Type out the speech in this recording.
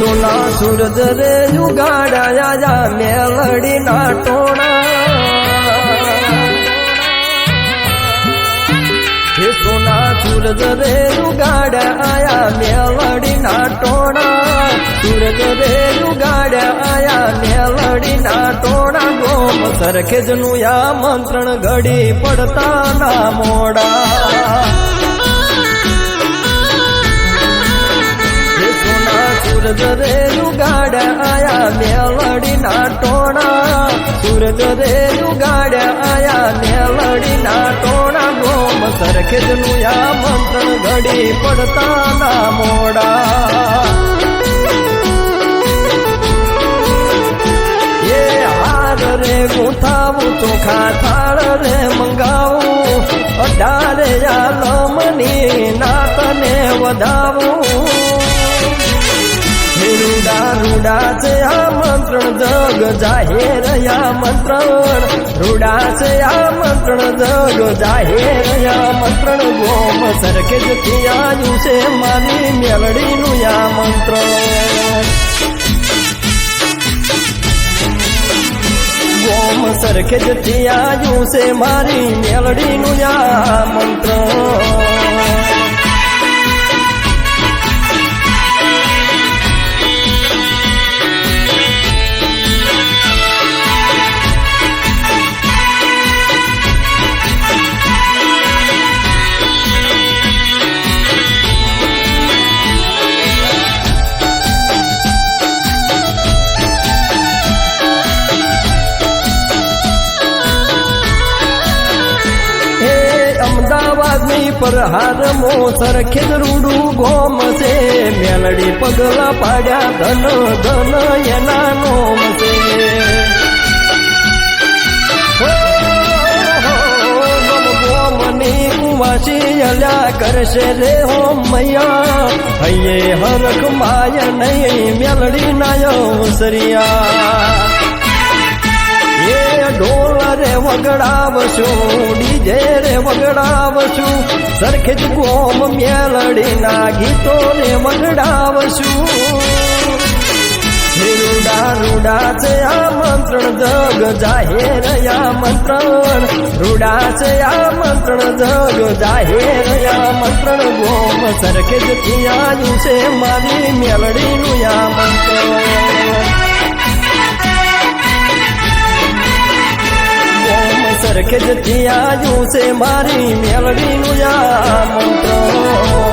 સોના સૂરજ રે જુગાડાયા મેલડી ના ટોણા. સોના સૂરજ રે જુગાડાયા મેલડી ના ટોણા. સૂરજ રે જુગાડાયા મેલડી ના ટોણા. ગોમ સરખેજનું આમંત્રણ ઘડી પડતા ના મોડા. સોના સૂરજ રે જુગાડ આયા મેલડી ના ટોણા સૂરજ રે જુગાડ આયા મેલડી ના ટોણા ગોમ સરખેજનું આમંત્રણ ઘડી પડતા ના મોડા એ હાર રે ગોથાવું ચોખા થાળ રે મંગાવું અઢારે આલમની નાતને વધાવું રૂડા રૂડા છે આમંત્રણ જગ જાહેર આમંત્રણ રૂડા છે આમંત્રણ જગ જાહેર આમંત્રણ ગોમ સરખે જ થયાયું છે મારી મેલડીનું આમંત્રણ ગોમ સરખે જ થયાયું છે મારી મેલડીનું હે અમદાવાદની પર હાર મો સરખે જ રૂડું ગોમ છે. મેલડી પગલા પાડ્યા ધન ધન એના નોમ છે. કુવાસી અલ્યા કરશે રે હો મૈયા. હૈયે હરખ માય નહીં, મેલડી નાયો સરિયા. વગડાવશું. ડીજે રે વગડાવશું. સરખે જ ગોમ મેલડીના ગીતો ને વગડાવશું. રૂડા રૂડા છે આમંત્રણ જગ, જાહેર આમંત્રણ રૂડા છે આમંત્રણ જગ, જાહેર આમંત્રણ ગોમ સરખે જ થયાયું છે મારી મેલડીનું આમંત્રણ સરખે જ થયા છે મારી મેલડીનું યા મંત્ર